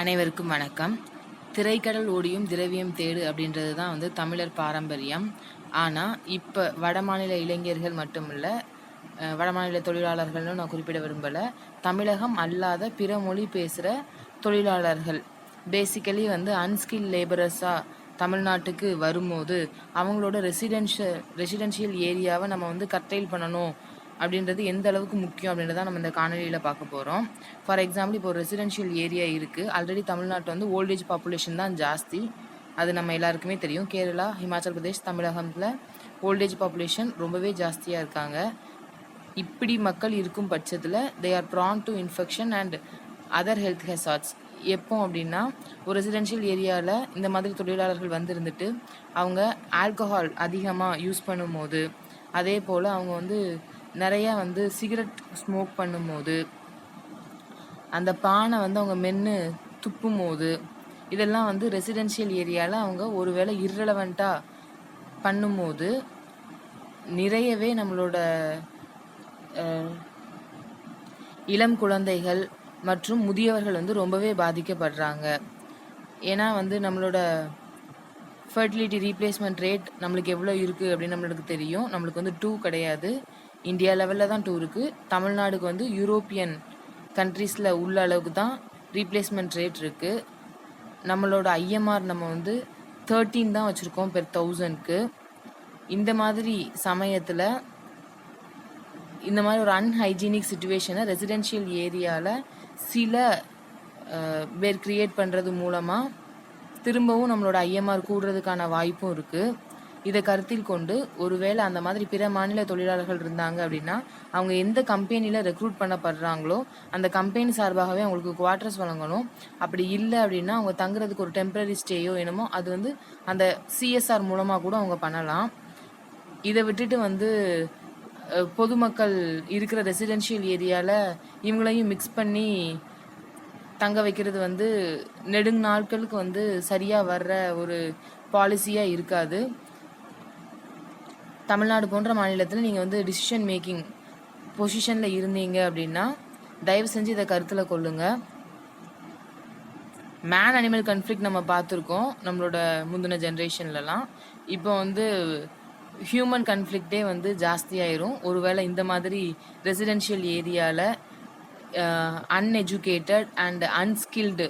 அனைவருக்கும் வணக்கம். திரைக்கடல் ஓடியும் திரவியம் தேடு அப்படின்றது தான் வந்து தமிழர் பாரம்பரியம். ஆனால் இப்போ வடமாநில இளைஞர்கள் மட்டுமில்ல வடமாநில தொழிலாளர்கள்னு நான் குறிப்பிட விரும்பலை தமிழகம் அல்லாத பிற மொழி பேசுகிற தொழிலாளர்கள். பேசிக்கலி வந்து அன்ஸ்கில் லேபரஸாக தமிழ்நாட்டுக்கு வரும்போது அவங்களோட ரெசிடென்ஷியல் ரெசிடென்ஷியல் ஏரியாவை நம்ம வந்து கர்டைல் பண்ணணும் அப்படின்றது எந்த அளவுக்கு முக்கியம் அப்படின்றத நம்ம இந்த காணொலியில் பார்க்க போகிறோம் ஃபார் எக்ஸாம்பிள் இப்போ ஒரு ரெசிடென்ஷியல் ஏரியா இருக்குது ஆல்ரெடி தமிழ்நாட்டில் வந்து ஓல்டேஜ் பாப்புலேஷன் தான் ஜாஸ்தி. அது நம்ம எல்லாருக்குமே தெரியும். கேரளா ஹிமாச்சல் பிரதேஷ் தமிழகத்தில் ஓல்டேஜ் பாப்புலேஷன் ரொம்பவே ஜாஸ்தியாக இருக்காங்க. இப்படி மக்கள் இருக்கும் பட்சத்தில் they are prone to infection and other health hazards எப்போ அப்படின்னா ஒரு ரெசிடென்ஷியல் ஏரியாவில் இந்த மாதிரி தொழிலாளர்கள் வந்திருந்துட்டு அவங்க ஆல்கஹால் அதிகமாக யூஸ் பண்ணும்போது அதே போல் அவங்க வந்து நிறையா வந்து சிகரெட் ஸ்மோக் பண்ணும்போது அந்த பானை வந்து அவங்க மென்று துப்பும் போது இதெல்லாம் வந்து ரெசிடென்ஷியல் ஏரியாவில் அவங்க ஒருவேளை இர்ரெலவெண்ட்டாக பண்ணும்போது நிறையவே நம்மளோட இளம் குழந்தைகள் மற்றும் முதியவர்கள் வந்து ரொம்பவே பாதிக்கப்படுறாங்க. ஏன்னா வந்து நம்மளோட ஃபர்டிலிட்டி ரீப்ளேஸ்மெண்ட் ரேட் நம்மளுக்கு எவ்வளோ இருக்குது அப்படின்னு நம்மளுக்கு தெரியும். நம்மளுக்கு வந்து டூ கிடையாது. இந்தியா லெவலில் தான் டூ இருக்குது தமிழ்நாடுக்கு வந்து யூரோப்பியன் கண்ட்ரீஸில் உள்ள அளவுக்கு தான் ரீப்ளேஸ்மெண்ட் ரேட் இருக்குது நம்மளோட ஐஎம்ஆர் நம்ம வந்து தேர்ட்டீன் தான் வச்சுருக்கோம் பெர் தௌசண்ட்க்கு இந்த மாதிரி சமயத்தில் இந்த மாதிரி ஒரு அன்ஹைஜீனிக் சுச்சுவேஷனை ரெசிடென்ஷியல் ஏரியாவில் சில பேர் க்ரியேட் பண்ணுறது மூலமாக திரும்பவும் நம்மளோட ஐஎம்ஆர் கூடுறதுக்கான வாய்ப்பும் இருக்குது இதை கருத்தில் கொண்டு ஒருவேளை அந்த மாதிரி பிற மாநில தொழிலாளர்கள் இருந்தாங்க அப்படின்னா அவங்க எந்த கம்பெனியில் ரெக்ரூட் பண்ணப்படுறாங்களோ அந்த கம்பெனி சார்பாகவே அவங்களுக்கு குவார்ட்டர்ஸ் வழங்கணும். அப்படி இல்லை அப்படின்னா அவங்க தங்குறதுக்கு ஒரு டெம்பரரி ஸ்டேயோ என்னமோ அது வந்து அந்த சிஎஸ்ஆர் மூலமாக கூட அவங்க பண்ணலாம். இதை விட்டுட்டு வந்து பொதுமக்கள் இருக்கிற ரெசிடென்ஷியல் ஏரியாவில் இவங்களையும் மிக்ஸ் பண்ணி தங்க வைக்கிறது வந்து நெடுங் நாட்களுக்கு வந்து சரியாக வர்ற ஒரு பாலிசியாக இருக்காது. தமிழ்நாடு போன்ற மாநிலத்தில் நீங்கள் வந்து டிசிஷன் மேக்கிங் பொசிஷனில் இருந்தீங்க அப்படின்னா தயவு செஞ்சு இதை கருத்தில் கொள்ளுங்கள் மேன் அனிமல் கன்ஃப்ளிக் நம்ம பார்த்துருக்கோம் நம்மளோட முந்தின ஜென்ரேஷன்லலாம் இப்போ வந்து ஹியூமன் கன்ஃப்ளிக்டே வந்து ஜாஸ்தியாயிரும் ஒருவேளை இந்த மாதிரி ரெசிடென்ஷியல் ஏரியாவில் அன்எஜுகேட்டட் அண்ட் அன்ஸ்கில்டு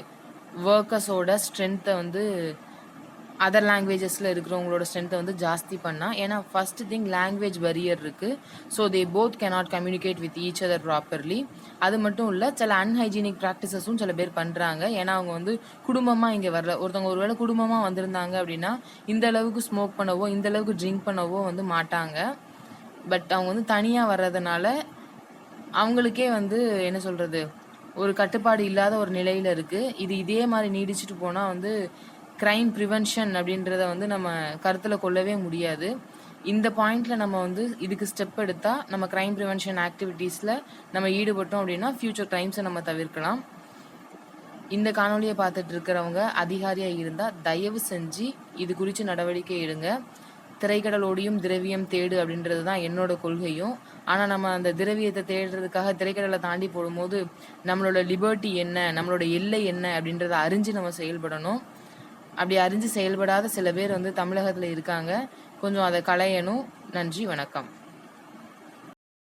ஒர்க்கர்ஸோட ஸ்ட்ரென்த்தை வந்து அதர் லாங்குவேஜஸில் இருக்கிறவங்களோட ஸ்ட்ரென்த்தை வந்து ஜாஸ்தி பண்ணால் ஏன்னா ஃபர்ஸ்ட் திங் லாங்குவேஜ் பரியர் இருக்குது so they both cannot communicate with each other properly அது மட்டும் இல்லை சில அன்ஹைஜீனிக் ப்ராக்டிசஸும் சில பேர் பண்ணுறாங்க ஏன்னா அவங்க வந்து குடும்பமாக இங்கே வரல. ஒருத்தவங்க ஒருவேளை குடும்பமாக வந்திருந்தாங்க அப்படின்னா இந்த அளவுக்கு ஸ்மோக் பண்ணவோ இந்த அளவுக்கு ட்ரிங்க் பண்ணவோ வந்து மாட்டாங்க. பட் அவங்க வந்து தனியாக வர்றதுனால அவங்களுக்கே வந்து என்ன சொல்கிறது ஒரு கட்டுப்பாடு இல்லாத ஒரு நிலையில் இருக்குது இது இதே மாதிரி நீடிச்சிட்டு போனால் வந்து க்ரைம் ப்ரிவென்ஷன் அப்படின்றத வந்து நம்ம கருத்தில் கொள்ளவே முடியாது. இந்த பாயிண்ட்ல நம்ம வந்து இதுக்கு ஸ்டெப் எடுத்தால் நம்ம க்ரைம் ப்ரிவென்ஷன் ஆக்டிவிட்டீஸில் நம்ம ஈடுபட்டோம் அப்படின்னா ஃப்யூச்சர் க்ரைம்ஸை நம்ம தவிர்க்கலாம். இந்த காணொலியை பார்த்துட்டு இருக்கிறவங்க அதிகாரியாக இருந்தால் தயவு செஞ்சு இது குறித்து நடவடிக்கை எடுங்க. திரைக்கடலோடியும் திரவியம் தேடு அப்படின்றது தான் என்னோட கொள்கையும். ஆனால் நம்ம அந்த திரவியத்தை தேடுறதுக்காக திரைக்கடலை தாண்டி போடும்போது நம்மளோட லிபர்ட்டி என்ன நம்மளோட எல்லை என்ன அப்படின்றத அறிஞ்சு நம்ம செயல்படணும். அப்படி அறிஞ்சு செயல்படாத சில பேர் வந்து தமிழகத்தில் இருக்காங்க. கொஞ்சம் அதை களையணும். நன்றி வணக்கம்.